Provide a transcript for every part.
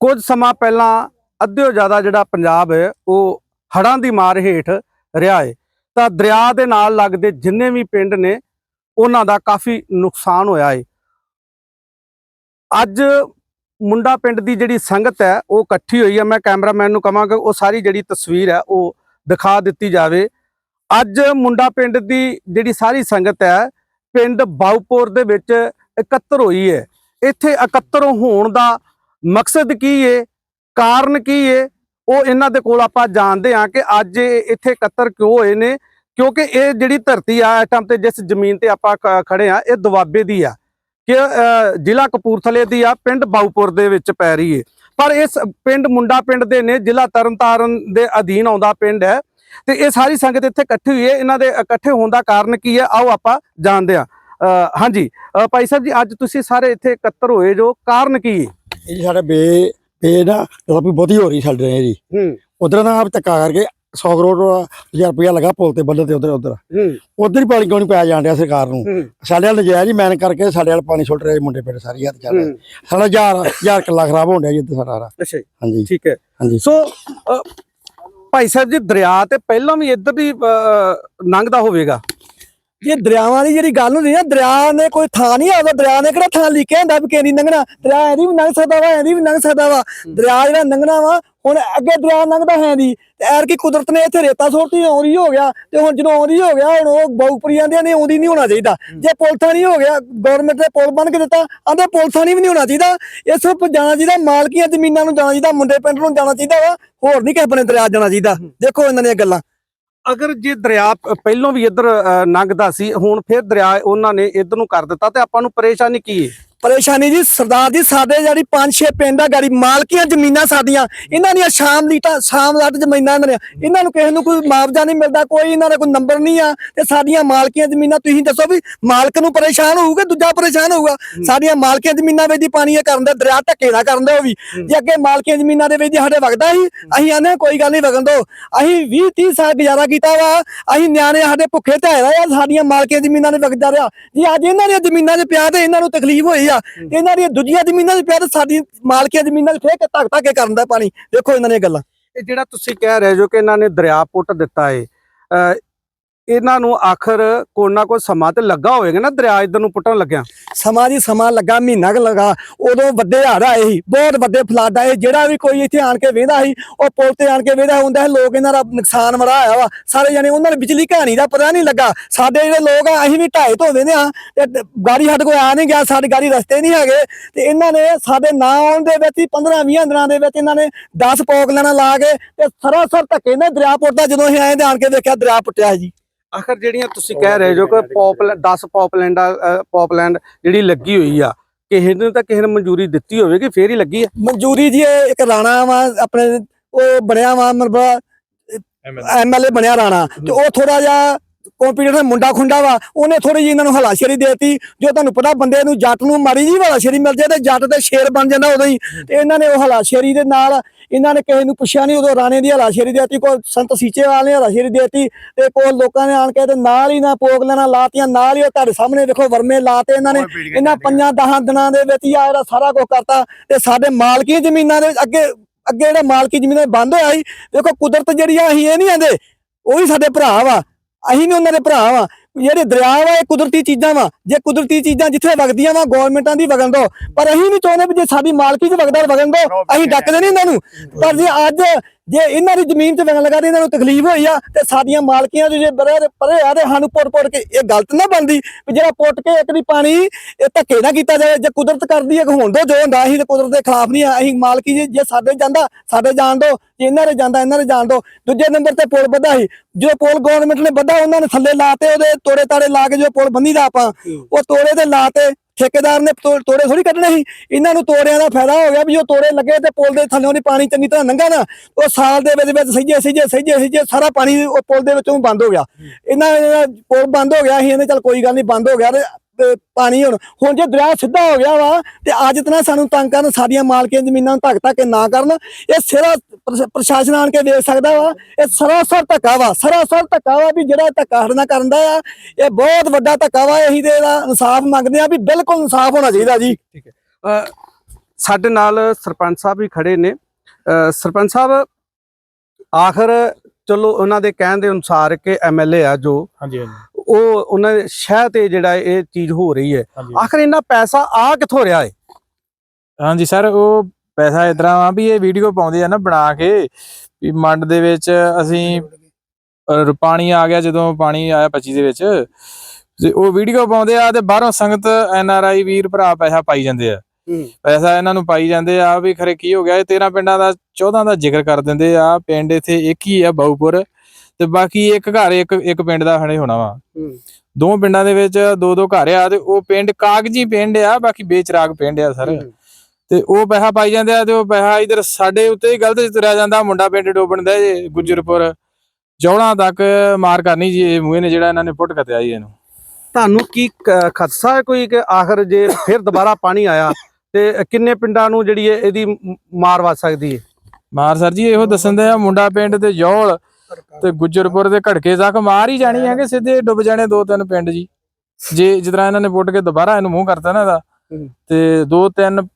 ਕੁਝ ਸਮਾਂ ਪਹਿਲਾਂ ਅੱਧਿਓ ਜ਼ਿਆਦਾ ਜਿਹੜਾ ਪੰਜਾਬ ਹੈ, ਉਹ ਹੜ੍ਹਾਂ ਦੀ ਮਾਰ ਹੇਠ ਰਿਹਾ ਹੈ। ਤਾਂ ਦਰਿਆ ਦੇ ਨਾਲ ਲੱਗਦੇ ਜਿੰਨੇ ਵੀ ਪਿੰਡ ਨੇ, ਉਹਨਾਂ ਦਾ ਕਾਫੀ ਨੁਕਸਾਨ ਹੋਇਆ ਹੈ। ਅੱਜ ਮੁੰਡਾ ਪਿੰਡ ਦੀ ਜਿਹੜੀ ਸੰਗਤ ਹੈ, ਉਹ ਇਕੱਠੀ ਹੋਈ ਹੈ। ਮੈਂ ਕੈਮਰਾਮੈਨ ਨੂੰ ਕਹਾਂਗਾ, ਉਹ ਸਾਰੀ ਜਿਹੜੀ ਤਸਵੀਰ ਹੈ, ਉਹ ਦਿਖਾ ਦਿੱਤੀ ਜਾਵੇ। ਅੱਜ ਮੁੰਡਾ ਪਿੰਡ ਦੀ ਜਿਹੜੀ ਸਾਰੀ ਸੰਗਤ ਹੈ, ਪਿੰਡ ਬਾਉਪੁਰ ਦੇ ਵਿੱਚ ਇਕੱਤਰ ਹੋਈ ਹੈ। ਇੱਥੇ ਇਕੱਤਰ ਹੋਣ ਦਾ ਮਕਸਦ ਕੀ ਹੈ ਕਾਰਨ ਕੀ ਹੈ ਉਹ ਇਹਨਾਂ ਦੇ ਕੋਲ ਆਪਾਂ ਜਾਣਦੇ ਹਾਂ ਕਿ ਅੱਜ ਇੱਥੇ ਇਕੱਤਰ ਕਿਉਂ ਹੋਏ ਨੇ? ਕਿਉਂਕਿ ਇਹ ਜਿਹੜੀ ਧਰਤੀ ਆ ਟਾਈਮ ਤੇ ਜਿਸ ਜ਼ਮੀਨ ਤੇ ਆਪਾਂ ਖੜੇ ਆ ਇਹ ਦੁਆਬੇ ਦੀ ਆ। ਕਿ ਜ਼ਿਲ੍ਹਾ ਕਪੂਰਥਲੇ ਦੀ ਆ, ਪਿੰਡ ਬਾਉਪੁਰ ਦੇ ਵਿੱਚ ਪੈ ਰਹੀ ਹੈ ਪਰ ਇਸ ਪਿੰਡ ਮੁੰਡਾ ਪਿੰਡ ਦੇ ਨੇ, ਜ਼ਿਲ੍ਹਾ ਤਰਨਤਾਰਨ ਦੇ ਅਧੀਨ ਆਉਂਦਾ ਪਿੰਡ ਹੈ। ਤੇ ਇਹ ਸਾਰੀ ਸੰਗਤ ਇੱਥੇ ਇਕੱਠੀ ਹੋਈ ਹੈ ਇਹਨਾਂ ਦੇ ਇਕੱਠੇ ਹੋਣ ਦਾ ਕਾਰਨ ਕੀ ਹੈ? ਆਓ ਆਪਾਂ ਜਾਣਦੇ ਹਾਂ। ਹਾਂਜੀ। ਭਾਈ ਸਾਹਿਬ ਜੀ, ਅੱਜ ਤੁਸੀਂ ਸਾਰੇ ਇੱਥੇ ਇਕੱਤਰ ਹੋਏ ਜੋ, ਕਾਰਨ ਕੀ ਹੈ ਇਹ ਜੀ ਸਾਡੇ ਬੇ ਬੇ ਨਾ ਜਦੋਂ ਵੀ ਬਹੁਤੀ ਹੋ ਰਹੀ ਸਾਡੇ ਨਾਲ ਜੀ। ਹੂੰ। ਉਧਰ ਨਾ ਆਪ ਧੱਕਾ ਕਰਕੇ 100 ਕਰੋੜ ਰੁਪਇਆ ਲਗਾ ਪੁਲ ਤੇ ਬੱਲੇ ਤੇ ਉਧਰ ਉਧਰ। ਹੂੰ। ਉਧਰ ਹੀ ਪਾਣੀ ਕਿਉਂ ਨਹੀਂ ਪਾਇਆ ਜਾਣ ਡਿਆ ਸਰਕਾਰ ਨੂੰ? ਸਾਡੇ ਵਾਲ ਨਜਾਇਜ਼ ਹੀ ਮੈਨ ਕਰਕੇ ਸਾਡੇ ਵਾਲ ਪਾਣੀ ਛੁੱਟ ਰਿਹਾ ਮੁੰਡੇ ਪਿੰਡ ਸਾਰੀ ਹੱਥ ਚੱਲ ਰਿਹਾ ਸਾਡਾ ਹਜ਼ਾਰ ਹਜ਼ਾਰ ਕਿੱਲਾ ਖਰਾਬ ਹੋਣ ਡਿਆ ਜੀ ਇੱਥੇ ਸਾਡਾ। ਅੱਛਾ ਜੀ, ਹਾਂਜੀ। ਠੀਕ ਹੈ। ਹਾਂਜੀ। ਸੋ ਭਾਈ ਸਾਹਿਬ ਜੀ ਦਰਿਆ ਤੇ ਪਹਿਲਾਂ ਵੀ ਇੱਧਰ ਦੀ ਲੰਘਦਾ ਹੋਵੇਗਾ। ਇਹ ਦਰਿਆਵਾਂ ਦੀ ਜਿਹੜੀ ਗੱਲ ਹੁੰਦੀ ਨਾ ਦਰਿਆ ਨੇ ਕੋਈ ਥਾਂ ਨਹੀਂ ਆਦਾ ਦਰਿਆ ਨੇ ਕਿਹੜਾ ਥਾਂ ਲਿਖਿਆ ਹੁੰਦਾ ਵੀ ਕਿਹਦੀ ਲੰਘਣਾ ਦਰਿਆ ਇਹਦੀ ਵੀ ਲੰਘ ਸਕਦਾ ਵਾ ਇਹਦੀ ਵੀ ਲੰਘ ਸਕਦਾ ਵਾ। ਦਰਿਆ ਜਿਹੜਾ ਲੰਘਣਾ ਵਾ ਹੁਣ ਅੱਗੇ ਦਰਿਆ ਲੰਘਦਾ ਹੈ ਦੀ ਤੇ ਐਰ ਕੀ ਕੁਦਰਤ ਨੇ ਇੱਥੇ ਰੇਤਾ ਸੁੱਟਤੀ ਆਉਂਦੀ ਹੋ ਗਿਆ। ਤੇ ਹੁਣ ਜਦੋਂ ਆਉਂਦੀ ਹੋ ਗਿਆ ਹੁਣ ਉਹ ਬਹੁਪਰੀਆਂ ਦੇ ਨੇ ਆਉਂਦੀ ਨਹੀਂ ਹੋਣਾ ਚਾਹੀਦਾ। ਜੇ ਪੁਲ ਥਾਂ ਨਹੀਂ ਹੋ ਗਿਆ ਗਵਰਨਮੈਂਟ ਨੇ ਪੁਲ ਬਣ ਕੇ ਦਿੱਤਾ ਆਂਦੇ ਪੁਲ ਥਾਂ ਨਹੀਂ ਵੀ ਨਹੀਂ ਹੋਣਾ ਚਾਹੀਦਾ। ਇਹ ਸਿਰਫ ਜਾਣਾ ਚਾਹੀਦਾ ਮਾਲਕੀਆਂ ਜ਼ਮੀਨਾਂ ਨੂੰ ਜਾਣਾ ਚਾਹੀਦਾ ਮੁੰਡੇ ਪਿੰਡ ਨੂੰ ਜਾਣਾ ਚਾਹੀਦਾ ਵਾ। ਹੋਰ ਨਹੀਂ ਕਿਸੇ ਬਣੇ ਦਰਿਆ ਜਾਣਾ ਚਾਹੀਦਾ। ਦੇਖੋ ਇਹਨਾਂ ਦੀਆਂ ਗੱਲਾਂ। ਅਗਰ ਜੇ ਦਰਿਆ ਪ- ਪਹਿਲੋਂ ਵੀ ਇੱਧਰ ਅ, ਲੰਘਦਾ ਸੀ ਹੁਣ ਫਿਰ ਦਰਿਆ ਉਹਨਾਂ ਨੇ ਇੱਧਰ ਨੂੰ ਕਰ ਦਿੱਤਾ ਤੇ ਆਪਾਂ ਨੂੰ ਪਰੇਸ਼ਾਨੀ ਕੀ ਹੈ? ਪਰੇਸ਼ਾਨੀ ਜੀ ਸਰਦਾਰ ਜੀ ਸਾਡੇ ਜਿਹੜੀ ਪੰਜ ਛੇ ਪਿੰਡ ਆ ਗਾੜੀ ਮਾਲਕੀਆਂ ਜ਼ਮੀਨਾਂ ਸਾਡੀਆਂ ਇਹਨਾਂ ਦੀਆਂ ਸ਼ਾਮ ਲੀਟਾਂ ਸ਼ਾਮ ਲੱਟ ਜ਼ਮੀਨਾਂ ਇਹਨਾਂ ਦੀਆਂ। ਇਹਨਾਂ ਨੂੰ ਕਿਸੇ ਨੂੰ ਕੋਈ ਮੁਆਵਜ਼ਾ ਨਹੀਂ ਮਿਲਦਾ ਕੋਈ ਇਹਨਾਂ ਦਾ ਕੋਈ ਨੰਬਰ ਨਹੀਂ ਆ ਤੇ ਸਾਡੀਆਂ ਮਾਲਕੀਆਂ ਜ਼ਮੀਨਾਂ ਤੁਸੀਂ ਦੱਸੋ ਵੀ ਮਾਲਕ ਨੂੰ ਪਰੇਸ਼ਾਨ ਹੋਊਗਾ ਦੂਜਾ ਪਰੇਸ਼ਾਨ ਹੋਊਗਾ? ਸਾਡੀਆਂ ਮਾਲਕੀਆਂ ਜ਼ਮੀਨਾਂ ਵਿੱਚ ਦੀ ਪਾਣੀ ਇਹ ਕਰਨ ਦਾ ਦਰਿਆ ਧੱਕੇ ਨਾ ਕਰਨ ਦਾ ਉਹ ਵੀ। ਜੇ ਅੱਗੇ ਮਾਲਕੀਆਂ ਜ਼ਮੀਨਾਂ ਦੇ ਵਿੱਚ ਦੀ ਸਾਡੇ ਵਗਦਾ ਸੀ ਅਸੀਂ ਆਨੇ ਕੋਈ ਗੱਲ ਨਹੀਂ ਵਗਣ ਦੋ। ਅਸੀਂ 20 30 ਸਾਲ ਗੁਜ਼ਾਰਾ ਕੀਤਾ ਵਾ ਅਸੀਂ ਨਿਆਣੇ ਸਾਡੇ ਭੁੱਖੇ ਆਏ ਆ ਸਾਡੀਆਂ ਮਾਲਕੀਆਂ ਜ਼ਮੀਨਾਂ ਦੇ ਵਗਦਾ ਰਿਹਾ। ਜੀ ਅੱਜ ਇਹਨਾਂ ਦੀਆਂ ਜ਼ਮੀਨਾਂ 'ਚ ਪਿਆ ਤੇ ਇਹਨਾਂ ਨੂੰ ਤਕਲੀਫ ਹੋਈ ਆ। ਇਹਨਾਂ ਦੀਆਂ ਦੂਜੀਆਂ ਜ਼ਮੀਨਾਂ 'ਚ ਪਿਆ ਤੇ ਸਾਡੀ ਮਾਲਕੀਆਂ ਜ਼ਮੀਨਾਂ 'ਚ ਫੇਰ ਕੇ ਧੱਕ ਧੱਕ ਕਰਨ ਦਾ ਪਾਣੀ। ਦੇਖੋ ਇਹਨਾਂ ਦੀਆਂ ਗੱਲਾਂ। ਇਹ ਜਿਹੜਾ ਤੁਸੀਂ ਕਹਿ ਰਹੇ ਜੋ ਕਿ ਇਹਨਾਂ ਨੇ ਦਰਿਆ ਪੁੱਟ ਦਿੱਤਾ ਅ, ਇਹਨਾਂ ਨੂੰ ਆਖਰ ਕੋਈ ਨਾ ਕੋਈ ਸਮਾਂ ਤੇ ਲੱਗਾ ਹੋਵੇਗਾ ਨਾ ਦਰਿਆ ਇੱਧਰ ਨੂੰ ਪੁੱਟਣ ਲੱਗਿਆ। ਸਮਾਂ ਦੀ ਸਮਾਂ ਲੱਗਾ, ਮਹੀਨਾ ਕੁ ਲੱਗਾ, ਉਦੋਂ ਵੱਡੇ ਹੜ੍ਹ ਆਏ ਸੀ, ਬਹੁਤ ਵੱਡੇ ਫਲੱਡ ਆਏ ਜਿਹੜਾ ਵੀ ਕੋਈ ਇੱਥੇ ਆਣ ਕੇ ਵੇਂਦਾ ਸੀ, ਉਹ ਪੁਲ ਤੇ ਆਣ ਕੇ ਵੇਂਦਾ ਹੁੰਦਾ ਸੀ ਲੋਕ ਇਹਨਾਂ ਦਾ ਨੁਕਸਾਨ ਬੜਾ ਆਇਆ ਵਾ, ਸਾਰੇ ਜਣੇ ਉਹਨਾਂ ਨੂੰ ਬਿਜਲੀ ਕਹਾਣੀ ਦਾ ਪਤਾ ਨਹੀਂ ਲੱਗਾ। ਸਾਡੇ ਜਿਹੜੇ ਲੋਕ ਆ, ਅਸੀਂ ਵੀ ਢਾਏ ਤੋਂ ਵੇਂਦੇ ਆ ਤੇ ਗਾੜੀ ਸਾਡੇ ਕੋਲ ਆ ਨਹੀਂ ਗਿਆ, ਸਾਡੀ ਗਾੜੀ ਰਸਤੇ ਨਹੀਂ ਹੈਗੇ, ਤੇ ਇਹਨਾਂ ਨੇ ਸਾਡੇ ਨਾਂ ਆਉਣ ਦੇ ਵਿੱਚ ਹੀ 15 20 ਦਿਨਾਂ ਦੇ ਵਿੱਚ ਇਹਨਾਂ ਨੇ 10 ਪੌਕ ਲੈਣਾ ਲਾ ਕੇ, ਤੇ ਸਰਾਸਰ ਧੱਕੇ ਨੇ ਦਰਿਆ ਪੁੱਟਦਾ, ਜਦੋਂ ਅਸੀਂ ਆਏ ਤੇ ਆਣ ਕੇ ਵੇਖਿਆ ਦਰਿਆ ਪੁੱਟਿਆ ਜੀ। ਆਖਰ ਜਿਹੜੀਆਂ ਤੁਸੀਂ ਕਹਿ ਰਹੇ ਜੋ ਕਿ ਪੌਪਲੈਂਡ 10 ਪੌਪਲੈਂਡ ਪੌਪਲੈਂਡ ਜਿਹੜੀ ਲੱਗੀ ਹੋਈ ਆ ਕਿਸੇ ਨੂੰ ਤਾਂ ਕਿਸੇ ਨੇ ਮਨਜ਼ੂਰੀ ਦਿੱਤੀ ਹੋਵੇਗੀ ਫੇਰ ਹੀ ਲੱਗੀ ਆ? ਮਨਜ਼ੂਰੀ ਜੀ ਇਹ ਇੱਕ ਰਾਣਾ ਵਾ ਆਪਣੇ ਉਹ ਬਣਿਆ ਵਾ ਮਤਲਬ ਐਮਐਲਏ ਬਣਿਆ ਰਾਣਾ ਤੇ ਉਹ ਥੋੜਾ ਜਿਹਾ ਕੰਪੀਟੀਟਰ ਮੁੰਡਾ ਖੁੰਡਾ ਵਾ ਉਹਨੇ ਥੋੜੀ ਜਿਹੀ ਇਹਨਾਂ ਨੂੰ ਹਲਾਸ਼ੇਰੀ ਦੇਤੀ। ਜੋ ਤੁਹਾਨੂੰ ਪਤਾ ਬੰਦੇ ਨੂੰ ਜੱਟ ਨੂੰ ਮਾੜੀ ਜੀ ਹਲਾਸ਼ੇਰੀ ਮਿਲ ਜਾਏ ਤੇ ਜੱਟ ਤੇ ਸ਼ੇਰ ਬਣ ਜਾਂਦਾ ਉਦੋਂ ਹੀ। ਤੇ ਇਹਨਾਂ ਨੇ ਉਹ ਹਲਾਸ਼ੇਰੀ ਦੇ ਨਾਲ ਇਹਨਾਂ ਨੇ ਕਿਸੇ ਨੂੰ ਪੁੱਛਿਆ ਨਹੀਂ ਉਦੋਂ ਰਾਣੇ ਦੀ ਹਲਾਸ਼ੇਰੀ ਦੇਤੀ ਕੋਈ ਸੰਤ ਸੀਚੇਵਾਲ ਨੇ ਹਲਾਸ਼ੇਰੀ ਦੇਤੀ ਤੇ ਕੋਈ ਲੋਕਾਂ ਨੇ ਆਣ ਕੇ ਤੇ ਨਾਲ ਹੀ ਨਾ ਪੋਗ ਲੈਣਾ ਲਾਤੀਆਂ ਨਾਲ ਹੀ ਉਹ ਤੁਹਾਡੇ ਸਾਹਮਣੇ ਦੇਖੋ ਵਰਮੇ ਲਾਤੇ ਇਹਨਾਂ ਨੇ। ਇਹਨਾਂ ਪੰਜਾਂ ਦਹਾਂ ਦਿਨਾਂ ਦੇ ਵਿੱਚ ਹੀ ਆ ਜਿਹੜਾ ਸਾਰਾ ਕੁਝ ਕਰਤਾ ਤੇ ਸਾਡੇ ਮਾਲਕੀ ਜ਼ਮੀਨਾਂ ਦੇ ਅੱਗੇ ਅੱਗੇ ਜਿਹੜਾ ਮਾਲਕੀ ਜ਼ਮੀਨਾਂ ਬੰਦ ਹੋਇਆ ਸੀ ਦੇਖੋ ਕੁਦਰਤ ਜਿਹੜੀ ਆ ਅਸੀਂ ਇਹ ਨਹੀਂ ਆਂਦੇ ਉਹ ਵੀ ਸਾਡੇ ਭਰਾ ਵਾ। ਅਸੀਂ ਵੀ ਉਹਨਾਂ ਦੇ ਭਰਾ ਵਾ। ਜਿਹੜੇ ਦਰਿਆ ਵਾ ਇਹ ਕੁਦਰਤੀ ਚੀਜ਼ਾਂ ਵਾ। ਜੇ ਕੁਦਰਤੀ ਚੀਜ਼ਾਂ ਜਿੱਥੇ ਵਗਦੀਆਂ ਵਾ ਗਵਰਨਮੈਂਟਾਂ ਦੀ ਵਗਣ ਦੋ। ਪਰ ਅਸੀਂ ਨਹੀਂ ਚਾਹੁੰਦੇ ਵੀ ਜੇ ਸਾਡੀ ਮਾਲਕੀ 'ਚ ਵਗਦਾ ਵਗਣ ਦੋ ਅਸੀਂ ਡੱਕਦੇ ਨਹੀਂ ਇਹਨਾਂ ਨੂੰ। ਪਰ ਜੇ ਅੱਜ ਜੇ ਇਹਨਾਂ ਦੀ ਜ਼ਮੀਨ 'ਚ ਵਗਣ ਲਗਾ ਤੇ ਇਹਨਾਂ ਨੂੰ ਤਕਲੀਫ ਹੋਈ ਆ ਤੇ ਸਾਡੀਆਂ ਮਾਲਕੀਆਂ ਦੇ ਜੇ ਬਰੇ ਪਰੇ ਆ ਤੇ ਸਾਨੂੰ ਪੁੱਟ ਪੁੱਟ ਕੇ ਇਹ ਗਲਤ ਨਾ ਬਣਦੀ। ਵੀ ਜਿਹੜਾ ਪੁੱਟ ਕੇ ਇੱਕ ਦੀ ਪਾਣੀ ਇਹ ਧੱਕੇ ਨਾ ਕੀਤਾ ਜਾਵੇ। ਜੇ ਕੁਦਰਤ ਕਰਦੀ ਹੈ ਕਿ ਹੋਣ ਦੋ ਜੋ ਹੁੰਦਾ ਅਸੀਂ ਤੇ ਕੁਦਰਤ ਦੇ ਖਿਲਾਫ ਨਹੀਂ ਆ। ਅਸੀਂ ਮਾਲਕੀ ਜੇ ਜੇ ਸਾਡੇ ਜਾਂਦਾ ਸਾਡੇ ਜਾਣ ਦੋ। ਜੇ ਇਹਨਾਂ ਦੇ ਜਾਂਦਾ ਇਹਨਾਂ ਦੇ ਜਾਣ ਦੋ। ਦੂਜੇ ਨੰਬਰ ਤੇ ਪੁਲ ਬੱਧਾ ਸੀ। ਜੋ ਪੁਲ ਗਵਰਨਮੈਂਟ ਨੇ ਬੱਧਾ ਉਹਨਾਂ ਨੇ ਥੱਲੇ ਲਾਤੇ ਉਹਦੇ ਤੋੜੇ ਤਾੜੇ ਲਾ ਕੇ ਜੋ ਪੁਲ ਬੰਦੀ ਦਾ ਆਪਾਂ ਉਹ ਤੋੜੇ ਤੇ ਲਾਤੇ। ਠੇਕੇਦਾਰ ਨੇ ਤੋ- ਤੋੜੇ ਥੋੜੀ ਕੱਢਣੇ ਸੀ। ਇਹਨਾਂ ਨੂੰ ਤੋੜਿਆਂ ਦਾ ਫਾਇਦਾ ਹੋ ਗਿਆ ਵੀ ਉਹ ਤੋੜੇ ਲੱਗੇ ਤੇ ਪੁਲ ਦੇ ਥੱਲੇੋਂ ਦੀ ਪਾਣੀ ਚੰਗੀ ਤਰ੍ਹਾਂ ਲੰਘਾ ਨਾ ਉਹ ਸਾਲ ਦੇ ਵਿੱਚ ਵਿੱਚ ਸਹੀਜੇ ਸਹੀਜੇ ਸਹੀਜੇ ਸਹੀਜੇ ਸਾਰਾ ਪਾਣੀ ਉਹ ਪੁਲ ਦੇ ਵਿੱਚੋਂ ਬੰਦ ਹੋ ਗਿਆ। ਇਹਨਾਂ ਪੁਲ ਬੰਦ ਹੋ ਗਿਆ ਸੀ ਇਹਨੇ ਚੱਲ ਕੋਈ ਗੱਲ ਨਹੀਂ ਬੰਦ ਹੋ ਗਿਆ ਤੇ ਤੇ ਪਾਣੀ ਹੁਣ। ਹੁਣ ਜੇ ਦਰਿਆ ਸਿੱਧਾ ਹੋ ਗਿਆ ਵਾ ਤੇ ਅੱਜ ਤਨਾ ਸਾਨੂੰ ਤੰਗ ਕਰਨ ਸਾਡੀਆਂ ਮਾਲਕੀਆਂ ਜ਼ਮੀਨਾਂ ਨੂੰ ਧੱਕ ਧੱਕ ਕੇ ਨਾ ਕਰਨ। ਇਹ ਸਿਰਾ ਪ੍ਰਸ਼- ਪ੍ਰਸ਼ਾਸਨ ਆਣ ਕੇ ਵੇਖ ਸਕਦਾ ਵਾ। ਇਹ ਸਰਾਸਰ ਧੱਕਾ ਵਾ ਸਰਾਸਰ ਧੱਕਾ ਵਾ ਵੀ ਜਿਹੜਾ ਧੱਕਾ ਸਾਡੇ ਨਾਲ ਕਰਨ ਦਾ ਆ ਇਹ ਬਹੁਤ ਵੱਡਾ ਧੱਕਾ ਵਾ। ਅਸੀਂ ਤੇ ਇਹਦਾ ਇਨਸਾਫ ਮੰਗਦੇ ਆ ਵੀ ਬਿਲਕੁਲ ਇਨਸਾਫ ਹੋਣਾ ਚਾਹੀਦਾ ਜੀ। ਅ, ਸਾਡੇ ਨਾਲ ਸਰਪੰਚ ਸਾਹਿਬ ਵੀ ਖੜੇ ਨੇ। ਸਰਪੰਚ ਸਾਹਿਬ ਆਖਰ ਚਲੋ ਉਹਨਾਂ ਦੇ ਕਹਿਣ ਦੇ ਅਨੁਸਾਰ ਕਿ ਐਮਐਲਏ ਆ ਜੋ। ਹਾਂਜੀ ਹਾਂਜੀ। ਉਹ ਉਹਨਾਂ ਦੇ ਸ਼ਹਿ ਤੇ ਜਿਹੜਾ ਇਹ ਚੀਜ਼ ਹੋ ਰਹੀ ਹੈ। ਆਖਰ ਇੰਨਾ ਪੈਸਾ ਆ ਕਿੱਥੋਂ ਰਿਹਾ ਹੈ ਹਾਂਜੀ ਸਰ ਉਹ ਪੈਸਾ ਇਸ ਤਰ੍ਹਾਂ ਆ ਵੀ ਇਹ ਵੀਡੀਓ ਪਾਉਂਦੇ ਆ ਨਾ ਬਣਾ ਕੇ ਵੀ ਮੰਡ ਦੇ ਵਿੱਚ ਅਸੀਂ ਪਾਣੀ ਆ ਗਿਆ ਜਦੋਂ ਪਾਣੀ ਆਇਆ 25 ਦੇ ਵਿੱਚ ਤੇ ਉਹ ਵੀਡੀਓ ਪਾਉਂਦੇ ਆ ਤੇ ਬਾਹਰੋਂ ਸੰਗਤ ਐਨ ਆਰ ਆਈ ਵੀਰ ਭਰਾ ਪੈਸਾ ਪਾਈ ਜਾਂਦੇ ਆ। ਪੈਸਾ ਇਹਨਾਂ ਨੂੰ ਪਾਈ ਜਾਂਦੇ ਆ ਵੀ ਖਰੇ ਕੀ ਹੋ ਗਿਆ ਇਹ 13 ਪਿੰਡਾਂ ਦਾ 14 ਦਾ ਜ਼ਿਕਰ ਕਰ ਦਿੰਦੇ ਆ ਪਿੰਡ ਇੱਥੇ ਇੱਕ ਹੀ ਆ ਬਾਊਪੁਰ। ਤੇ ਬਾਕੀ ਇੱਕ ਘਰ ਇੱਕ ਇੱਕ ਪਿੰਡ ਦਾ ਖੜੇ ਹੋਣਾ ਵਾ। ਦੋ ਪਿੰਡਾਂ ਦੇ ਵਿੱਚ ਦੋ ਦੋ ਘਰ ਆ ਤੇ ਉਹ ਪਿੰਡ ਕਾਗਜੀ ਪਿੰਡ ਆ ਬਾਕੀ ਬੇਚਰਾਗ ਪਿੰਡ ਆ ਸਰ। ਤੇ ਉਹ ਪੈਸਾ ਪਾਈ ਜਾਂਦੇ ਆ ਤੇ ਉਹ ਪੈਸਾ ਇਧਰ ਸਾਡੇ ਉੱਤੇ ਹੀ ਗਲਤ ਤੁਰਿਆ ਜਾਂਦਾ ਮੁੰਡਾ ਪਿੰਡ ਡੋਬਣ ਦਾ ਜੇ ਗੁੱਜਰਪੁਰ ਜੌਲਾਂ ਤੱਕ ਮਾਰ ਕਰਨੀ ਜੀ ਇਹ ਮੂਹੇ ਨੇ ਜਿਹੜਾ ਇਹਨਾਂ ਨੇ ਪੁੱਟ ਕਤਿਆ ਜੀ ਇਹਨੂੰ। ਤੁਹਾਨੂੰ ਕੀ ਖਦਸ਼ਾ ਹੈ ਕੋਈ ਕਿ ਆਖਰ ਜੇ ਫਿਰ ਦੁਬਾਰਾ ਪਾਣੀ ਆਇਆ ਤੇ ਕਿੰਨੇ ਪਿੰਡਾਂ ਨੂੰ ਜਿਹੜੀ ਇਹ- ਇਹਦੀ ਮਾਰ ਵੱਜ ਸਕਦੀ ਹੈ ਮਾਰ ਸਰ ਜੀ ਇਹੋ ਦੱਸਣ ਦੇ ਆ ਮੁੰਡਾ ਪਿੰਡ ਤੇ ਜੌਲ ਤੇ ਗੁੱਜਰਪੁਰ ਦੇ ਘੜਕੇ ਤੱਕ ਮਾਰ ਹੀ ਜਾਣੀ ਹੈ ਕਿ ਸਿੱਧੇ ਡੁੱਬ ਜਾਣੇ ਦੋ ਤਿੰਨ ਪਿੰਡ ਜੀ। ਜੇ ਜਿਸ ਤਰ੍ਹਾਂ ਇਹਨਾਂ ਨੇ ਪੁੱਟ ਕੇ ਦੁਬਾਰਾ ਇਹਨੂੰ ਮੂੰਹ ਕਰਤਾ ਨਾ ਇਹਦਾ। ਤੇ ਦੋ ਤਿੰਨ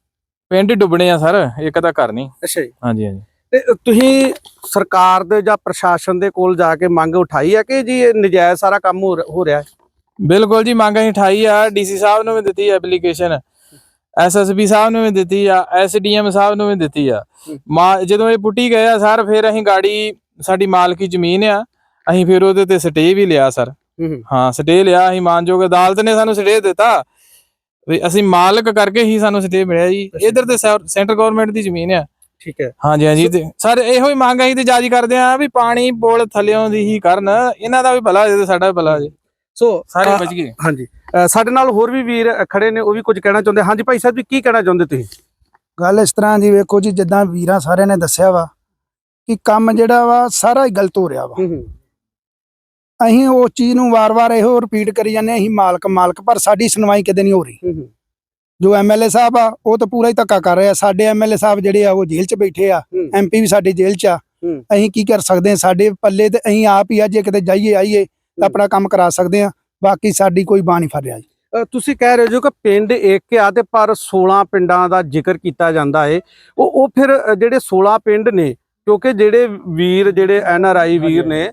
ਪਿੰਡ ਹੀ ਡੁੱਬਣੇ ਆ ਸਰ ਇੱਕ ਤਾਂ ਘਰ ਨਹੀਂ। ਅੱਛਾ ਜੀ। ਹਾਂਜੀ ਹਾਂਜੀ। ਤੇ ਤੁਸੀਂ ਸਰਕਾਰ ਦੇ ਜਾਂ ਪ੍ਰਸ਼ਾਸਨ ਦੇ ਕੋਲ ਜਾ ਕੇ ਮੰਗ ਉਠਾਈ ਹੈ ਕਿ ਜੀ ਇਹ ਨਜਾਇਜ਼ ਸਾਰਾ ਕੰਮ ਹੋ ਰਿਹਾ ਹੈ ਬਿਲਕੁਲ ਜੀ ਮੰਗ ਅਸੀਂ ਉਠਾਈ ਆ। ਡੀਸੀ ਸਾਹਿਬ ਨੂੰ ਵੀ ਦਿੱਤੀ ਐਪਲੀਕੇਸ਼ਨ ਐਸਐਸਪੀ ਸਾਹਿਬ ਨੂੰ ਵੀ ਦਿੱਤੀ ਆ ਐਸਡੀਐਮ ਸਾਹਿਬ ਨੂੰ ਵੀ ਦਿੱਤੀ ਆ। ਜਦੋਂ ਇਹ ਪੁੱਟੀ ਗਏ ਆ ਸਰ ਫਿਰ ਅਸੀਂ ਗਾੜੀ ਸਾਡੀ ਮਾਲਕੀ ਜ਼ਮੀਨ ਆ ਅਸੀਂ ਫਿਰ ਉਹਦੇ ਤੇ ਸਟੇ ਵੀ ਲਿਆ ਸਰ। ਹਾਂ ਸਟੇ ਲਿਆ ਅਸੀਂ ਮਾਨਯੋਗ ਅਦਾਲਤ ਨੇ ਸਾਨੂੰ ਸਟੇ ਦਿੱਤਾ। ਵੀ ਅਸੀਂ ਮਾਲਕ ਕਰਕੇ ਹੀ ਸਾਨੂੰ ਸਟੇ ਮਿਲਿਆ ਜੀ। ਇਧਰ ਤੇ ਸੈਂਟਰ ਗਵਰਨਮੈਂਟ ਦੀ ਜ਼ਮੀਨ ਆ। ਠੀਕ ਹੈ। ਹਾਂਜੀ ਹਾਂਜੀ ਸਰ ਇਹੋ ਹੀ ਮੰਗ ਅਸੀਂ ਤੇ ਜਾਰੀ ਕਰਦੇ ਆ ਵੀ ਪਾਣੀ ਪੁਲ ਥੱਲਿਓਂ ਦੀ ਹੀ ਕਰਨ। ਇਹਨਾਂ ਦਾ ਵੀ ਭਲਾ ਜੇ ਤੇ ਸਾਡਾ ਵੀ ਭਲਾ ਜੇ ਸੋ ਸਾਰੇ ਬਚ ਗਏ। ਹਾਂਜੀ। ਸਾਡੇ ਨਾਲ ਹੋਰ ਵੀ ਵੀਰ ਖੜੇ ਨੇ ਉਹ ਵੀ ਕੁਝ ਕਹਿਣਾ ਚਾਹੁੰਦੇ। ਹਾਂਜੀ ਭਾਈ ਸਾਹਿਬ ਜੀ ਕੀ ਕਹਿਣਾ ਚਾਹੁੰਦੇ ਤੁਸੀਂ? ਗੱਲ ਇਸ ਤਰ੍ਹਾਂ ਜੀ ਵੇਖੋ ਜੀ ਜਿੱਦਾਂ ਵੀਰਾਂ ਸਾਰਿਆਂ ਨੇ ਦੱਸਿਆ ਵਾ ਕਿ ਕੰਮ ਜਿਹੜਾ ਵਾ ਸਾਰਾ ਹੀ ਗਲਤ ਹੋ ਰਿਹਾ ਵਾ। ਅਸੀਂ ਉਸ ਚੀਜ਼ ਨੂੰ ਵਾਰ-ਵਾਰ ਇਹੋ ਰਿਪੀਟ ਕਰੀ ਜਾਂਦੇ ਅਸੀਂ ਮਾਲਕ ਮਾਲਕ ਪਰ ਸਾਡੀ ਸੁਣਵਾਈ ਕਿਤੇ ਨਹੀਂ ਹੋ ਰਹੀ। ਜੋ ਐਮਐਲਏ ਸਾਹਿਬ ਆ ਉਹ ਤਾਂ ਪੂਰਾ ਹੀ ਧੱਕਾ ਕਰ ਰਹੇ ਸਾਡੇ ਐਮਐਲਏ ਸਾਹਿਬ ਜਿਹੜੇ ਆ ਉਹ ਜੇਲ੍ਹ 'ਚ ਬੈਠੇ ਆ। ਐਮਪੀ ਵੀ ਸਾਡੇ ਜੇਲ੍ਹ 'ਚ ਆ। ਅਸੀਂ ਕੀ ਕਰ ਸਕਦੇ ਆ ਸਾਡੇ ਪੱਲੇ ਤੇ ਅਸੀਂ ਆਪ ਹੀ ਆ ਜੇ ਕਿਤੇ ਜਾਈਏ ਆਈਏ ਤਾਂ ਆਪਣਾ ਕੰਮ ਕਰਾ ਸਕਦੇ ਆ ਬਾਕੀ ਸਾਡੀ ਕੋਈ ਬਾਣੀ ਫੜ ਰਿਹਾ ਜੀ। ਤੁਸੀਂ ਕਹਿ ਰਹੇ ਹੋ ਕਿ ਪਿੰਡ ਇੱਕ ਆ ਤੇ ਪਰ 16 ਪਿੰਡਾਂ ਦਾ ਜ਼ਿਕਰ ਕੀਤਾ ਜਾਂਦਾ ਏ। ਉਹ ਉਹ ਫਿਰ ਜਿਹੜੇ 16 ਪਿੰਡ ਨੇ ਕਿਉਂਕਿ ਜਿਹੜੇ ਵੀਰ ਜਿਹੜੇ ਐਨ ਆਰ ਆਈ ਵੀਰ ਨੇ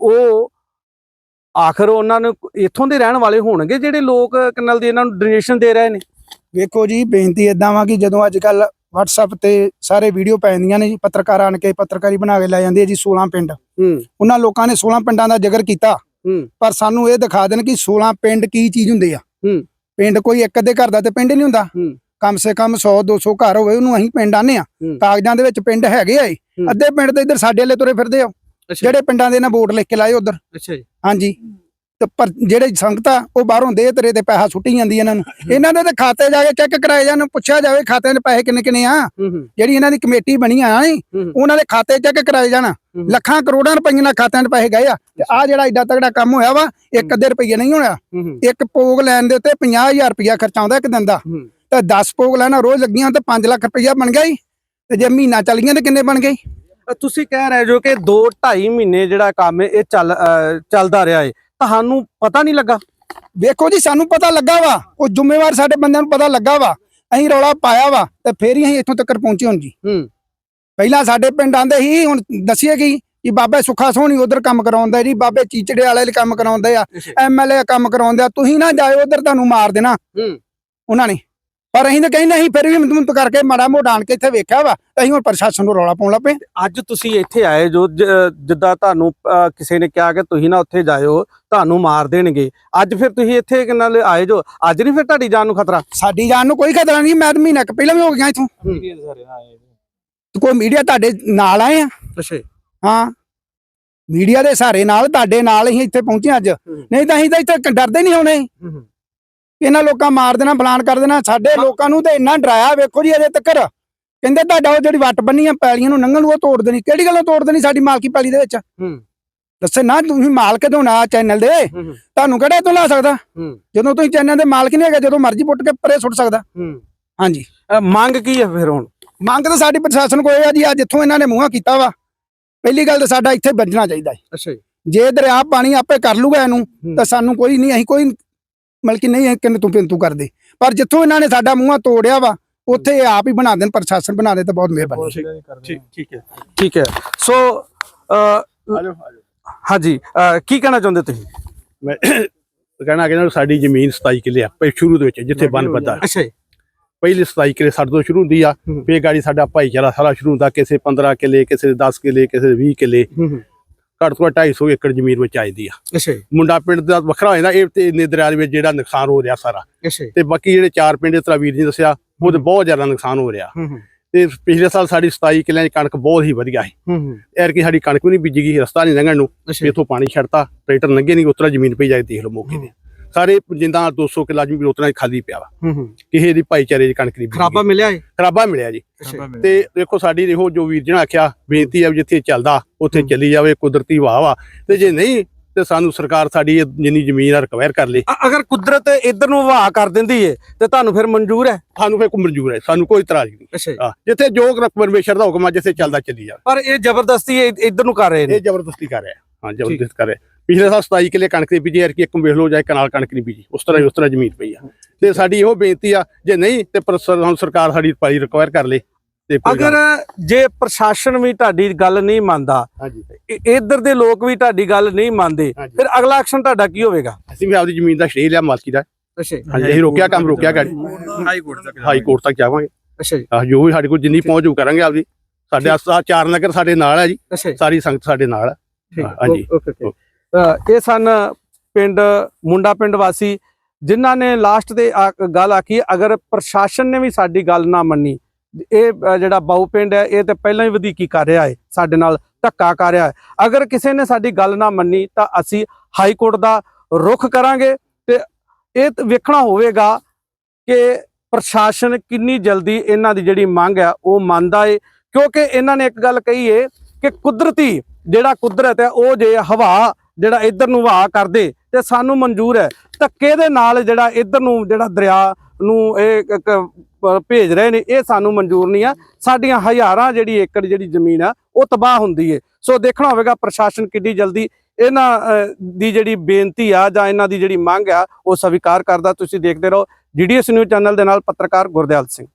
ਉਹ ਆਖਰ ਉਹਨਾਂ ਨੂੰ ਇੱਥੋਂ ਦੇ ਰਹਿਣ ਵਾਲੇ ਹੋਣਗੇ ਜਿਹੜੇ ਲੋਕ ਕਨਲ ਦੀ ਇਹਨਾਂ ਨੂੰ ਡੋਨੇਸ਼ਨ ਦੇ ਰਹੇ ਨੇ? ਵੇਖੋ ਜੀ ਬੇਨਤੀ ਇਦਾਂ ਵਾ ਕਿ ਜਦੋਂ ਅੱਜ ਕੱਲ WhatsApp ਤੇ ਸਾਰੇ ਵੀਡੀਓ ਪੈਂਦੀਆਂ ਨੇ ਜੀ ਪੱਤਰਕਾਰ ਆਣ ਕੇ ਪੱਤਰਕਾਰੀ ਬਣਾ ਕੇ ਲੈ ਜਾਂਦੇ ਆ ਜੀ 16 ਪਿੰਡ। ਉਹਨਾਂ ਲੋਕਾਂ ਨੇ 16 ਪਿੰਡਾਂ ਦਾ ਜ਼ਿਕਰ ਕੀਤਾ। ਪਰ ਸਾਨੂੰ ਇਹ ਦਿਖਾ ਦੇਣ ਕਿ 16 ਪਿੰਡ ਕੀ ਚੀਜ਼ ਹੁੰਦੇ ਆ। ਪਿੰਡ ਕੋਈ ਇੱਕ ਅੱਧੇ ਘਰ ਦਾ ਤੇ ਪਿੰਡ ਨਹੀਂ ਹੁੰਦਾ। ਕਮ ਸੇ ਕਮ 100 200 ਘਰ ਹੋਵੇ ਉਹਨੂੰ ਅਸੀਂ ਪਿੰਡ ਆਨੇ ਆ। ਕਾਗਜ਼ਾਂ ਦੇ ਵਿੱਚ ਪਿੰਡ ਹੈਗੇ ਆ ਈ। ਹੂੰ। ਅੱਧੇ ਪਿੰਡ ਤੇ ਇੱਧਰ ਸਾਡੇ ਵਾਲੇ ਤੁਰੇ ਫਿਰਦੇ ਆ। ਜਿਹੜੇ ਪਿੰਡਾਂ ਦੇ ਨਾ ਵੋਟ ਲਿਖ ਕੇ ਲਾਏ ਉਧਰ। ਅੱਛਾ ਜੀ। ਹਾਂਜੀ। ਤੇ ਪਰ ਜਿਹੜੇ ਸੰਗਤ ਉਹ ਬਾਹਰੋਂ ਦੇ ਤਰੇ ਤੇ ਪੈਸਾ ਸੁੱਟੀ ਜਾਂਦੀ ਇਹਨਾਂ ਨੂੰ। ਇਹਨਾਂ ਦੇ ਤੇ ਖਾਤੇ ਜਾ ਕੇ ਚੈੱਕ ਕਰਾਏ ਜਾਣ ਪੁੱਛਿਆ ਜਾਵੇ ਖਾਤੇ ਦੇ ਪੈਸੇ ਕਿੰਨੇ ਕਿੰਨੇ ਆ। ਜਿਹੜੀ ਇਹਨਾਂ ਦੀ ਕਮੇਟੀ ਬਣੀ ਆ। ਉਹਨਾਂ ਦੇ ਖਾਤੇ ਚੈੱਕ ਕਰਾਏ ਜਾਣ। ਲੱਖਾਂ ਕਰੋੜਾਂ ਰੁਪਈਆਂ ਨਾਲ ਖਾਤਿਆਂ 'ਚ ਪੈਸੇ ਗਏ ਆ। ਤੇ ਆ ਜਿਹੜਾ ਏਡਾ ਤਗੜਾ ਕੰਮ ਹੋਇਆ ਵਾ ਇੱਕ ਅੱਧੇ ਰੁਪਈਏ ਨਹੀਂ ਹੋਇਆ। ਹੂੰ ਹੂੰ। ਇੱਕ ਪੋਗ ਲੈਣ ਦੇ ਉੱਤੇ 50000 ਰੁਪਈਆ ਖਰਚਾ ਆਉਂਦਾ ਇੱਕ ਦਿਨ ਦਾ। ਤੇ 10 ਪੋਗ ਲੈਣਾ ਰੋਜ਼ ਲੱਗੀਆਂ ਤੇ 5 ਲੱਖ ਰੁਪਈਆ ਬਣ ਗਿਆ ਈ ਤੇ ਜੇ ਮਹੀਨਾ ਚੱਲ ਗਈਆਂ ਤੇ ਕਿੰਨੇ ਬਣ ਗਏ? ਤੁਸੀਂ ਕਹਿ ਰਹੇ ਜੋ ਕਿ 2 2.5 ਮਹੀਨੇ ਜਿਹੜਾ ਕੰਮ ਹੈ ਇਹ ਚੱਲ ਚੱਲਦਾ ਰਿਹਾ ਹੈ। ਤੁਹਾਨੂੰ ਪਤਾ ਨਹੀਂ ਲੱਗਾ? ਵੇਖੋ ਜੀ ਸਾਨੂੰ ਪਤਾ ਲੱਗਾ ਵਾ। ਉਹ ਜ਼ਿੰਮੇਵਾਰ ਸਾਡੇ ਬੰਦਿਆਂ ਨੂੰ ਪਤਾ ਲੱਗਾ ਵਾ। ਅਸੀਂ ਰੌਲਾ ਪਾਇਆ ਵਾ ਤੇ ਫੇਰ ਹੀ ਅਸੀਂ ਇੱਥੋਂ ਤੱਕ ਪਹੁੰਚੇ ਹੁਣ ਜੀ। ਹੂੰ। ਪਹਿਲਾਂ ਸਾਡੇ ਪਿੰਡ ਆਂਦੇ ਸੀ ਹੁਣ ਦੱਸੀਏ ਕੀ ਕਿ ਬਾਬੇ ਸੁੱਖਾ ਸੋਹਣੀ ਉਧਰ ਕੰਮ ਕਰਾਉਂਦਾ ਜੀ ਬਾਬੇ ਚੀਚੜੇ ਵਾਲੇ ਲਈ ਕੰਮ ਕਰਾਉਂਦੇ ਆ ਐਮਐਲਏ ਕੰਮ ਕਰਾਉਂਦੇ ਆ। ਤੁਸੀਂ ਨਾ ਜਾਇਓ ਉਧਰ ਤੁਹਾਨੂੰ ਮਾਰ ਦੇਣਾ। ਹੂੰ। ਉਹਨਾਂ ਨੇ ਪਰ ਅਸੀਂ ਤਾਂ ਕਹਿੰਦੇ ਅਸੀਂ ਫਿਰ ਵੀ ਮਿੰਤ ਕਰਕੇ ਮਾੜਾ ਮੋਟਾ ਆਣ ਕੇ ਇੱਥੇ ਵੇਖਿਆ ਵਾ ਤੇ ਅਸੀਂ ਹੁਣ ਪ੍ਰਸ਼ਾਸਨ ਨੂੰ ਰੌਲਾ ਪਾਉਣ ਲੱਪੇ ਅੱਜ ਤੁਸੀਂ ਇੱਥੇ ਆਏ ਜੋ ਜਿੱਦਾਂ ਤੁਹਾਨੂੰ ਕਿਸੇ ਨੇ ਕਿਹਾ ਕਿ ਤੁਸੀਂ ਨਾ ਉੱਥੇ ਜਾਇਓ ਤੁਹਾਨੂੰ ਮਾਰ ਦੇਣਗੇ। ਅੱਜ ਫਿਰ ਤੁਸੀਂ ਇੱਥੇ ਕਿ ਨਾਲ ਆਏ ਜੋ ਅੱਜ ਨਹੀਂ ਫਿਰ ਤੁਹਾਡੀ ਜਾਨ ਨੂੰ ਖਤਰਾ? ਸਾਡੀ ਜਾਨ ਨੂੰ ਕੋਈ ਖਤਰਾ ਨਹੀਂ ਮੈਂ ਤਾਂ ਮਹੀਨਾ ਕੁ ਪਹਿਲਾਂ ਵੀ ਹੋ ਗਿਆ ਇੱਥੋਂ। ਕੋਈ ਮੀਡੀਆ ਤੁਹਾਡੇ ਨਾਲ ਆਏ ਆ? ਅੱਛਾ ਹਾਂ। ਮੀਡੀਆ ਦੇ ਸਹਾਰੇ ਨਾਲ ਤੁਹਾਡੇ ਨਾਲ ਹੀ ਇੱਥੇ ਪਹੁੰਚੇ ਅੱਜ। ਨਹੀਂ ਤਾਂ ਅਸੀਂ ਤਾਂ ਇੱਥੇ ਡਰਦੇ ਨਹੀਂ ਹੋਣੇ। ਇਹਨਾਂ ਲੋਕਾਂ ਮਾਰ ਦੇਣਾ ਬਲਾਨ ਕਰ ਦੇਣਾ ਸਾਡੇ ਲੋਕਾਂ ਨੂੰ ਤੇ ਇੰਨਾ ਡਰਾਇਆ ਵੇਖੋ ਜੀ ਅਜੇ ਤੱਕ ਕਹਿੰਦੇ ਤੁਹਾਡਾ ਉਹ ਜਿਹੜੀ ਵੱਟ ਬੰਨੀਆਂ ਪੈਲੀਆਂ ਨੂੰ ਨੰਗਣ ਨੂੰ ਉਹ ਤੋੜ ਦੇਣੀ। ਕਿਹੜੀ ਗੱਲੋਂ ਤੋੜ ਦੇਣੀ ਸਾਡੀ ਮਾਲਕੀ ਪੈਲੀ ਦੇ ਵਿੱਚ? ਹੂੰ। ਦੱਸੇ ਨਾ ਤੁਸੀਂ ਮਾਲਕ ਤੋਂ ਨਾ ਚੈਨਲ ਦੇ? ਹੂੰ ਤੁਹਾਨੂੰ ਕਿਹੜਾ ਤੋਂ ਲਾ ਸਕਦਾ? ਹੂੰ। ਜਦੋਂ ਤੁਸੀਂ ਚੈਨਲ ਦੇ ਮਾਲਕ ਨਹੀਂ ਹੈਗੇ ਜਦੋਂ ਮਰਜ਼ੀ ਪੁੱਟ ਕੇ ਪਰੇ ਸੁੱਟ ਸਕਦਾ। ਹੂੰ। ਹਾਂਜੀ। ਮੰਗ ਕੀ ਹੈ ਫਿਰ ਹੁਣ? ਮੰਗ ਤਾਂ ਸਾਡੀ ਪ੍ਰਸ਼ਾਸਨ ਕੋਲ ਆ ਜੀ ਅੱਜ ਜਿੱਥੋਂ ਇਹਨਾਂ ਨੇ ਮੂੰਹਾਂ ਕੀਤਾ ਵਾ ਪਹਿਲੀ ਗੱਲ ਤਾਂ ਸਾਡਾ ਇੱਥੇ ਵੱਜਣਾ ਚਾਹੀਦਾ ਹੈ। ਅੱਛਾ ਜੀ। ਜੇ ਦਰਿਆ ਪਾਣੀ ਆਪੇ ਕਰ ਲੂਗਾ ਇਹਨੂੰ ਤਾਂ ਸਾਨੂੰ ਕੋਈ ਨਹੀਂ ਅਸੀਂ ਕੋਈ ਮਤਲਬ ਕਿ ਨਹੀਂ ਕਿੰਨ ਤੂੰ ਪਿੰਤੂ ਕਰਦੇ। ਪਰ ਜਿੱਥੋਂ ਇਹਨਾਂ ਨੇ ਸਾਡਾ ਮੂੰਹਾਂ ਤੋੜਿਆ ਵਾ ਉੱਥੇ ਇਹ ਆਪ ਹੀ ਬਣਾ ਦੇਣ ਪ੍ਰਸ਼ਾਸਨ ਬਣਾ ਦੇ ਤਾਂ ਬਹੁਤ ਮਿਹਰਬਾਨੀ। ਠੀਕ ਠੀਕ ਹੈ ਠੀਕ ਹੈ। ਸੋ ਹਾਂਜੀ ਕੀ ਕਹਿਣਾ ਚਾਹੁੰਦੇ ਤੁਸੀਂ? ਮੈਂ ਕਹਿਣਾ ਕਿ ਸਾਡੀ ਜ਼ਮੀਨ 27 ਕਿੱਲੇ ਆ ਪਹਿਲੇ ਸ਼ੁਰੂ ਦੇ ਵਿੱਚ ਜਿੱਥੇ ਬੰਨ ਵੱਧਾ ਅੱਛਾ ਜੀ। ਪਹਿਲੀ 27 ਕਿੱਲੇ ਸਾਡੇ ਤੋਂ ਸ਼ੁਰੂ ਹੁੰਦੀ ਆ। ਫੇਰ ਗਾੜੀ ਸਾਡਾ ਭਾਈਚਾਰਾ ਸਾਰਾ ਸ਼ੁਰੂ ਹੁੰਦਾ ਕਿਸੇ 15 ਕਿੱਲੇ ਕਿਸੇ ਦੇ 10 ਕਿੱਲੇ ਕਿਸੇ ਦੇ 20 ਕਿੱਲੇ ਘੱਟ ਤੋਂ ਘੱਟ 250 ਏਕੜ ਜ਼ਮੀਨ ਵਿੱਚ ਆਈਦੀ ਆ। ਅੱਛਾ ਮੁੰਡਾ ਪਿੰਡ ਦਾ ਵੱਖਰਾ ਹੋ ਜਾਂਦਾ ਇਹ ਤੇ ਇੰਨੇ ਦਰਿਆ ਦੇ ਵਿੱਚ ਜਿਹੜਾ ਨੁਕਸਾਨ ਹੋ ਰਿਹਾ ਸਾਰਾ। ਤੇ ਬਾਕੀ ਜਿਹੜੇ ਚਾਰ ਪਿੰਡ ਇਸ ਤਰ੍ਹਾਂ ਵੀਰ ਜੀ ਦੱਸਿਆ ਉਹਦੇ ਬਹੁਤ ਜ਼ਿਆਦਾ ਨੁਕਸਾਨ ਹੋ ਰਿਹਾ। ਤੇ ਪਿਛਲੇ ਸਾਲ ਸਾਡੀ 27 ਕਿੱਲਿਆਂ ਦੀ ਕਣਕ ਬਹੁਤ ਹੀ ਵਧੀਆ ਸੀ। ਐਰ ਸਾਡੀ ਕਣਕ ਵੀ ਨਹੀਂ ਬੀਜੀ ਗਈ ਰਸਤਾ ਨਹੀਂ ਲੰਘਣ ਨੂੰ। ਇੱਥੋਂ ਪਾਣੀ ਛੱਡਤਾ ਟਰੈਕਟਰ ਲੰਘੇ ਨਹੀਂ ਉਤਰਾ ਜ਼ਮੀਨ ਪਈ ਜਾਏ ਦੇਖ ਲਓ ਮੌਕੇ ਤੇ। ਸਾਰੇ ਜਿੰਦਾ 200 ਕਿੱਲਾ ਜ਼ਮੀਨ ਉਤਰਾ ਹੀ ਖਾਲੀ ਪਿਆ ਵਾ। ਹੂੰ ਹੂੰ। ਕਿਸੇ ਦੀ ਭਾਈਚਾਰੇ ਦੀ ਕਣਕ ਨਹੀਂ ਖਰਾਬਾ ਮਿਲਿਆ ਹੈ ਖਰਾਬਾ ਮਿਲਿਆ ਜੀ। ਤੇ ਦੇਖੋ ਸਾਡੀ ਦੇਖੋ ਜੋ ਵੀਰ ਜੀ ਨੇ ਆਖਿਆ ਬੇਨਤੀ ਹੈ ਜਿੱਥੇ ਚੱਲਦਾ ਉੱਥੇ। ਚੱਲੀ ਜਾਵੇ ਕੁਦਰਤੀ ਵਾਹ ਵਾ। ਤੇ ਜੇ ਨਹੀਂ ਤੇ ਸਾਨੂੰ ਸਰਕਾਰ ਸਾਡੀ ਜਿੰਨੀ ਜ਼ਮੀਨ ਆ ਰਿਕਵਾਇਰ ਕਰ ਲੇ। ਅਗਰ ਕੁਦਰਤ ਇਧਰ ਨੂੰ ਵਹਾ ਕਰ ਦਿੰਦੀ ਏ ਤੇ ਤੁਹਾਨੂੰ ਫਿਰ ਮਨਜ਼ੂਰ ਹੈ? ਸਾਨੂੰ ਫੇਰ ਕੋਈ ਮਨਜ਼ੂਰ ਹੈ ਸਾਨੂੰ ਕੋਈ ਇਤਰਾਜ਼ ਨਹੀਂ। ਜੀ। ਜਿੱਥੇ ਜੋ ਪਰਮੇਸ਼ਰ ਦਾ ਹੁਕਮ ਆ ਜਿੱਥੇ ਚੱਲਦਾ ਚੱਲੀ ਜਾਵੇ। ਪਰ ਇਹ ਜ਼ਬਰਦਸਤੀ ਇਧਰ ਨੂੰ ਕਰ ਰਹੇ ਨੇ? ਇਹ ਜ਼ਬਰਦਸਤੀ ਕਰ ਰਿਹਾ। ਹਾਂ ਜ਼ਬਰਦਸਤ ਕਰ ਰਿਹਾ। ਪਿਛਲੇ ਸਾਲ 27 ਕਿੱਲੇ ਕਣਕ ਦੀ ਬੀਜੀ ਯਾਰ ਕਿ ਇੱਕ ਵੇਖ ਲਓ ਜਾਏ ਕਨਾਲ ਕਣਕ ਨਹੀਂ ਬੀਜੀ ਉਸ ਤਰ੍ਹਾਂ ਹੀ ਉਸ ਤਰ੍ਹਾਂ ਜ਼ਮੀਨ ਪਈ ਆ। ਤੇ ਸਾਡੀ ਇਹੋ ਬੇਨਤੀ ਆ ਜੇ ਨਹੀਂ ਤੇ ਹੁਣ ਸਰਕਾਰ ਸਾਡੀ ਪਾਈ ਰਿਕਵਾਇਰ ਕਰ ਲੇ ਤੇ ਅਗਰ ਜੇ ਪ੍ਰਸ਼ਾਸਨ ਵੀ ਤੁਹਾਡੀ ਗੱਲ ਨਹੀਂ ਮੰਨਦਾ ਹਾਂਜੀ। ਇਧਰ ਦੇ ਲੋਕ ਵੀ ਤੁਹਾਡੀ ਗੱਲ ਨਹੀਂ ਮੰਨਦੇ। ਫਿਰ ਅਗਲਾ ਐਕਸ਼ਨ ਤੁਹਾਡਾ ਕੀ ਹੋਵੇਗਾ? ਅਸੀਂ ਵੀ ਆਪਦੀ ਜ਼ਮੀਨ ਦਾ ਸ਼ੇਅਰ ਲਿਆ ਮਾਲਕੀ ਦਾ। ਅੱਛਾ ਹਾਂਜੀ ਅਸੀਂ ਰੋਕਿਆ ਕੰਮ ਰੋਕਿਆ ਗਾੜੀ। ਹਾਈ ਕੋਰਟ ਤੱਕ ਹਾਈ ਕੋਰਟ ਤੱਕ ਜਾਵਾਂਗੇ। ਅੱਛਾ ਜੀ। ਜੋ ਵੀ ਸਾਡੇ ਕੋਲ ਜਿੰਨੀ ਪਹੁੰਚ ਹੋ ਕਰਾਂਗੇ ਆਪਦੀ। ਸਾਡੇ ਆਸਾ ਚਾਰ ਨਗਰ ਸਾਡੇ ਨਾਲ ਹੈ ਜੀ। ਸਾਰੀ ਸੰਗਤ ਸਾਡੇ ਨਾਲ ਹੈ ਹਾਂਜੀ। Okay okay. ਇਹ ਸਨ ਪਿੰਡ ਮੁੰਡਾ ਪਿੰਡ ਵਾਸੀ, ਜਿਨ੍ਹਾਂ ਨੇ ਲਾਸਟ ਤੇ ਆ- ਗੱਲ ਆਖੀ, ਅਗਰ ਪ੍ਰਸ਼ਾਸਨ ਨੇ ਵੀ ਸਾਡੀ ਗੱਲ ਨਾ ਮੰਨੀ, ਇਹ ਜਿਹੜਾ ਬਾਉ ਪਿੰਡ ਹੈ, ਇਹ ਤੇ ਪਹਿਲਾਂ ਹੀ ਵਧੀਕੀ ਕਰ ਰਿਹਾ ਹੈ, ਸਾਡੇ ਨਾਲ ਧੱਕਾ ਕਰ ਰਿਹਾ ਹੈ। ਅਗਰ ਕਿਸੇ ਨੇ ਸਾਡੀ ਗੱਲ ਨਾ ਮੰਨੀ, ਤਾਂ ਅਸੀਂ ਹਾਈ ਕੋਰਟ ਦਾ ਰੁਖ ਕਰਾਂਗੇ ਤੇ ਇਹ ਵੇਖਣਾ ਹੋਵੇਗਾ ਕਿ ਪ੍ਰਸ਼ਾਸਨ ਕਿੰਨੀ ਜਲਦੀ ਇਹਨਾਂ ਦੀ ਜਿਹੜੀ ਮੰਗ ਹੈ, ਉਹ ਮੰਨਦਾ ਏ। ਕਿਉਂਕਿ ਇਹਨਾਂ ਨੇ ਇੱਕ ਗੱਲ ਕਹੀ ਏ ਕਿ ਕੁਦਰਤੀ ਜਿਹੜਾ ਕੁਦਰਤ ਹੈ, ਉਹ ਜੇ ਹਵਾ ਜਿਹੜਾ ਇੱਧਰ ਨੂੰ ਵਹਾ ਕਰਦੇ ਤੇ ਸਾਨੂੰ ਮਨਜ਼ੂਰ ਹੈ। ਧੱਕੇ ਦੇ ਨਾਲ ਜਿਹੜਾ ਇੱਧਰ ਨੂੰ ਜਿਹੜਾ ਦਰਿਆ ਨੂੰ ਇਹ ਭੇਜ ਰਹੇ ਨੇ, ਇਹ ਸਾਨੂੰ ਮਨਜ਼ੂਰ ਨਹੀਂ ਆ। ਸਾਡੀਆਂ ਹਜ਼ਾਰਾਂ ਜਿਹੜੀ ਏਕੜ ਜਿਹੜੀ ਜ਼ਮੀਨ ਆ, ਉਹ ਤਬਾਹ ਹੁੰਦੀ ਏ। ਸੋ ਦੇਖਣਾ ਹੋਵੇਗਾ ਪ੍ਰਸ਼ਾਸਨ ਕਿੰਨੀ ਜਲਦੀ ਇਹਨਾਂ ਦੀ ਜਿਹੜੀ ਬੇਨਤੀ ਆ ਜਾਂ ਇਹਨਾਂ ਦੀ ਜਿਹੜੀ ਮੰਗ ਆ, ਉਹ ਸਵੀਕਾਰ ਕਰਦਾ। ਤੁਸੀਂ ਦੇਖਦੇ ਰਹੋ। ਜੀਡੀਐਸ ਨਿਊਜ਼ ਚੈਨਲ ਦੇ ਨਾਲ ਪੱਤਰਕਾਰ ਗੁਰਦਿਆਲ ਸਿੰਘ।